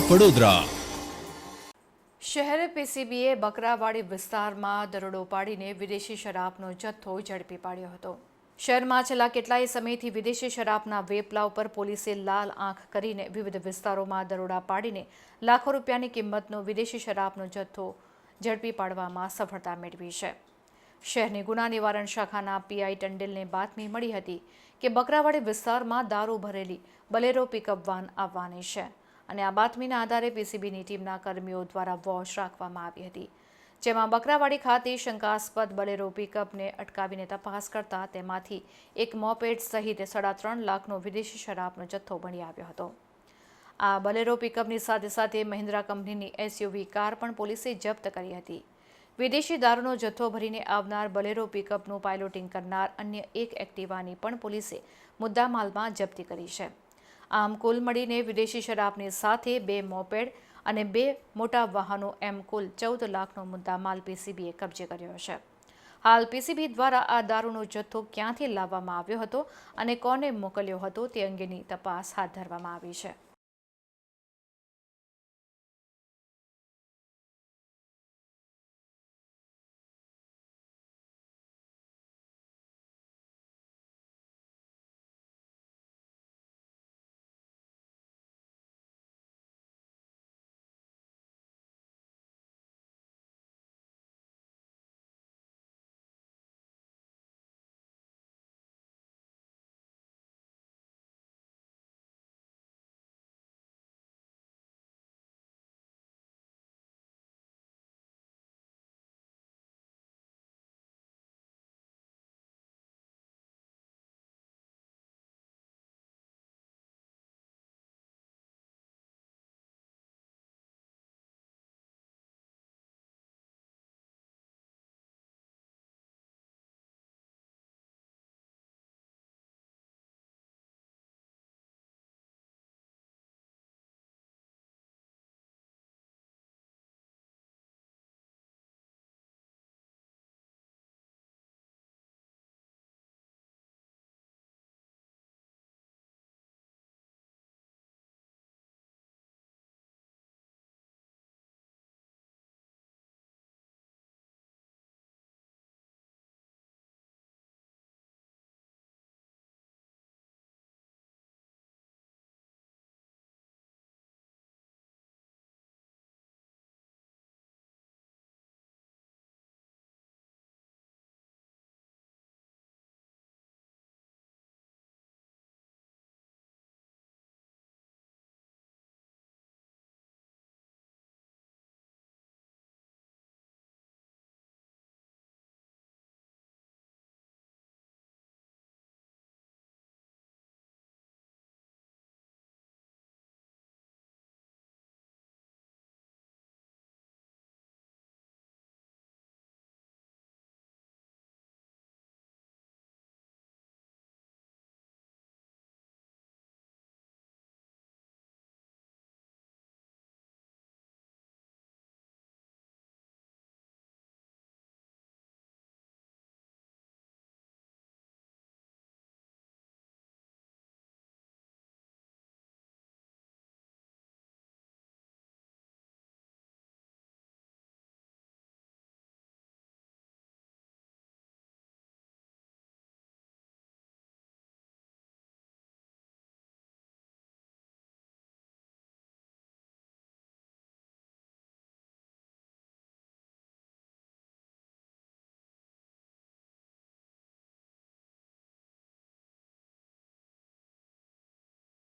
વડોદરા શહેર પીસીબીએ બકરાવાડી વિસ્તારમાં દરોડો પાડીને વિદેશી શરાબનો જથ્થો ઝડપી પાડ્યો હતો. શહેરમાં છેલ્લા કેટલાય સમયથી વિદેશી શરાબના વેપલા ઉપર પોલીસે લાલ આંખ કરીને વિવિધ વિસ્તારોમાં દરોડા પાડીને લાખો રૂપિયાની કિંમતનો વિદેશી શરાબનો જથ્થો ઝડપી પાડવામાં સફળતા મેળવી છે. શહેરની ગુના નિવારણ શાખાના પીઆઈ ટંડેલને બાતમી મળી હતી કે બકરાવાડી વિસ્તારમાં દારૂ ભરેલી બલેરો પિકઅપ વાન આવવાની છે અને આ બાતમીના આધારે પીસીબીની ટીમના કર્મીઓ દ્વારા વોચ રાખવામાં આવી હતી. જેમાં બકરાવાડી ખાતે શંકાસ્પદ બલેરો પિકઅપને અટકાવીને તપાસ કરતા તેમાંથી એક મોપેડ સહિત સાડા ત્રણ લાખનો વિદેશી શરાબનો જથ્થો મળી આવ્યો હતો. આ બલેરો પિકઅપની સાથે સાથે મહિન્દ્રા કંપનીની એસયુવી કાર પણ પોલીસે જપ્ત કરી હતી. વિદેશી દારૂનો જથ્થો ભરીને આવનાર બલેરો પિકઅપનું પાયલોટિંગ કરનાર અન્ય એક એક્ટિવાની પણ પોલીસે મુદ્દામાલમાં જપ્તી કરી છે. આમ કુલ મળીને વિદેશી શરાબની સાથે બે મોપેડ અને બે મોટા વાહનો એમ કુલ ચૌદ લાખનો મુદ્દામાલ પીસીબીએ કબજે કર્યો છે. હાલ પીસીબી દ્વારા આ દારૂનો જથ્થો ક્યાંથી લાવવામાં આવ્યો હતો અને કોને મોકલ્યો હતો તે અંગેની તપાસ હાથ ધરવામાં આવી છે.